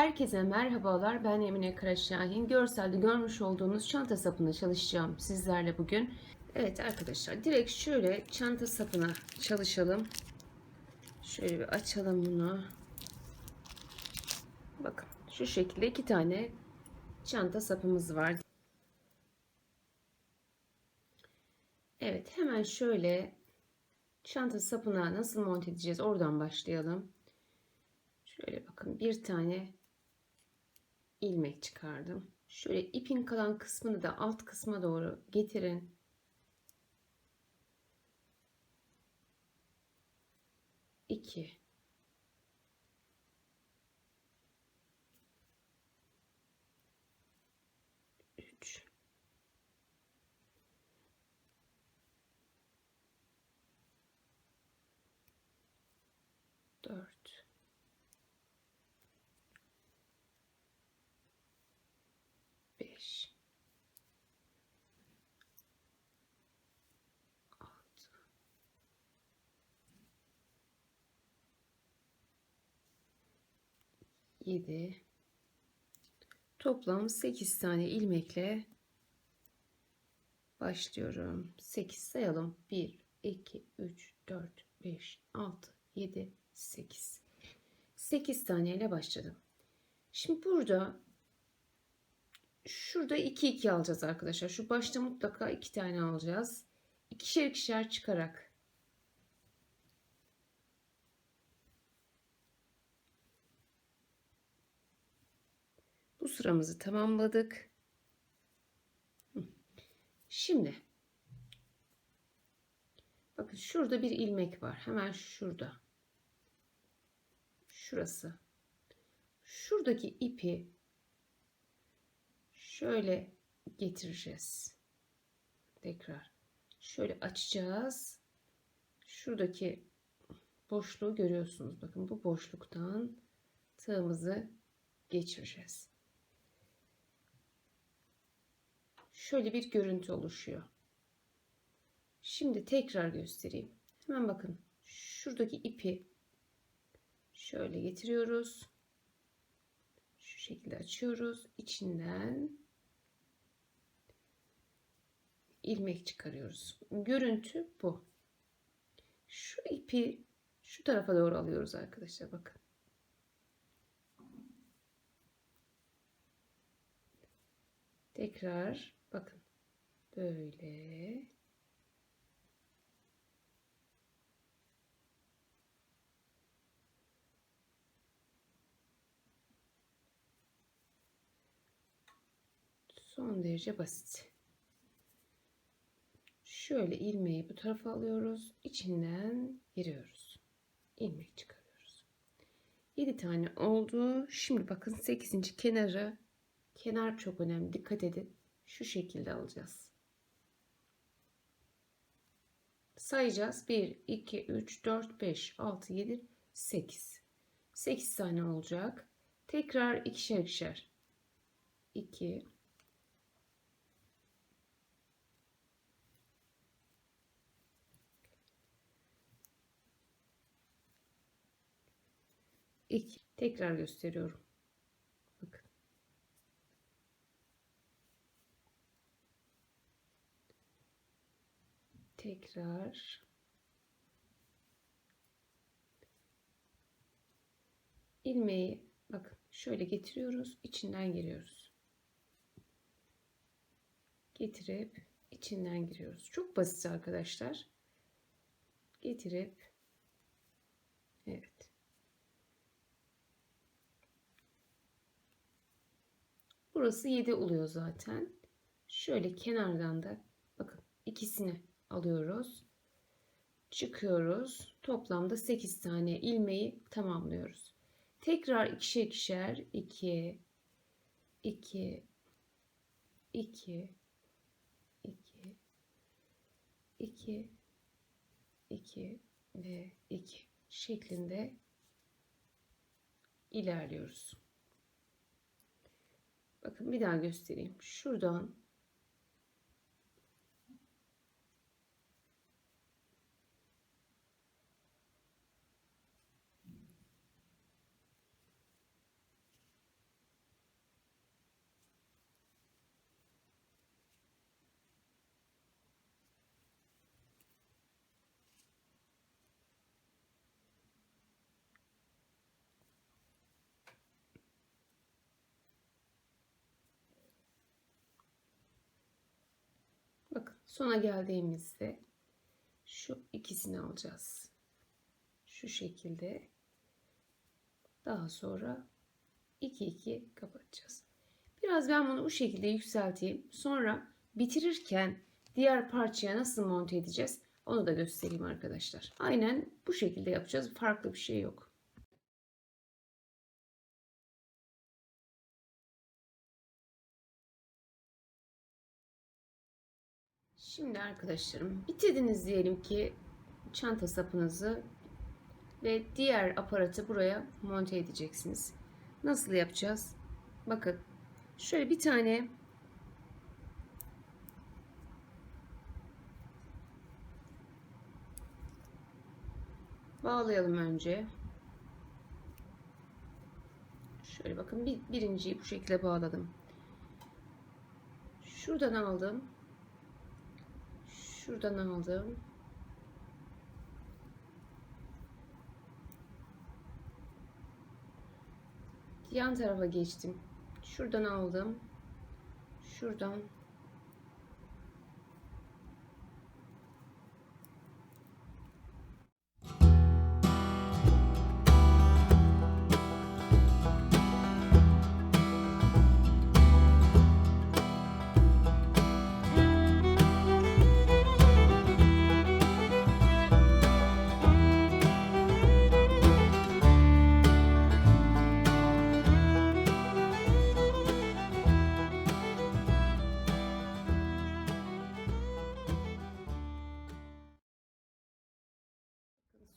Herkese merhabalar. Ben Emine Karaşahin. Görselde görmüş olduğunuz çanta sapına çalışacağım sizlerle bugün. Evet arkadaşlar direkt şöyle çanta sapına çalışalım. Şöyle bir açalım bunu. Bakın şu şekilde iki tane çanta sapımız var. Evet hemen şöyle çanta sapına nasıl monte edeceğiz oradan başlayalım. Şöyle bakın bir tane ilmek çıkardım. Şöyle ipin kalan kısmını da alt kısma doğru getirin. İki. Üç. Dört. 7 toplam 8 tane ilmekle başlıyorum. 8 sayalım. 1 2 3 4 5 6 7 8. 8 tane ile başladım. Şimdi burada şurada 2 2 alacağız arkadaşlar. Şu başta mutlaka 2 tane alacağız. İkişer ikişer çıkarak sıramızı tamamladık. Şimdi bakın şurada bir ilmek var. Hemen şurada. Şurası. Şuradaki ipi şöyle getireceğiz. Tekrar şöyle açacağız. Şuradaki boşluğu görüyorsunuz. Bakın bu boşluktan tığımızı geçireceğiz. Şöyle bir görüntü oluşuyor. Şimdi tekrar göstereyim. Hemen bakın şuradaki ipi şöyle getiriyoruz şu şekilde açıyoruz. İçinden ilmek çıkarıyoruz. Görüntü bu. Şu ipi şu tarafa doğru alıyoruz arkadaşlar bakın. Tekrar bakın. Böyle son derece basit. Şöyle ilmeği bu tarafa alıyoruz. içinden giriyoruz. ilmek çıkarıyoruz. 7 tane oldu. Şimdi bakın 8. kenarı kenar çok önemli. Dikkat edin. Şu şekilde alacağız. Sayacağız. 1, 2, 3, 4, 5, 6, 7, 8. 8 tane olacak. Tekrar ikişer ikişer. 2, 2 tekrar gösteriyorum. Bakın. Tekrar ilmeği bakın şöyle getiriyoruz, içinden giriyoruz. Getirip içinden giriyoruz. Çok basit arkadaşlar. Getirip evet. Burası 7 oluyor zaten. Şöyle kenardan da bakın ikisini alıyoruz. Çıkıyoruz. Toplamda 8 tane ilmeği tamamlıyoruz. Tekrar ikişer ikişer 2 2 2 2 2 2 ve 2 şeklinde ilerliyoruz. Bakın bir daha göstereyim. Şuradan Bakın sona geldiğimizde şu ikisini alacağız. Şu şekilde. Daha sonra 2 2 kapatacağız. Biraz ben bunu bu şekilde yükselteyim. Sonra bitirirken diğer parçaya nasıl monte edeceğiz onu da göstereyim arkadaşlar. Aynen bu şekilde yapacağız. Farklı bir şey yok. Şimdi arkadaşlarım bitirdiniz diyelim ki çanta sapınızı ve diğer aparatı buraya monte edeceksiniz. Nasıl yapacağız? Bakın şöyle bir tane bağlayalım önce. Şöyle bakın bir, birinciyi bu şekilde bağladım. Şuradan aldım. Şuradan aldım. Yan tarafa geçtim. Şuradan aldım. Şuradan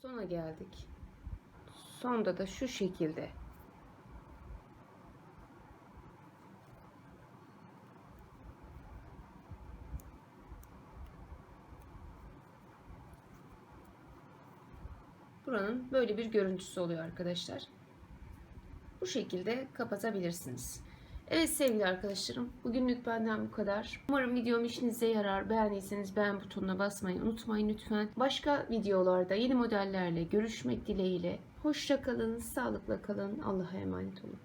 sona geldik. Sonda da şu şekilde. Buranın böyle bir görüntüsü oluyor arkadaşlar. Bu şekilde kapatabilirsiniz. Evet sevgili arkadaşlarım, bugünlük benden bu kadar. Umarım videom işinize yarar. Beğendiyseniz beğen butonuna basmayı unutmayın lütfen. Başka videolarda yeni modellerle görüşmek dileğiyle. Hoşça kalın, sağlıkla kalın. Allah'a emanet olun.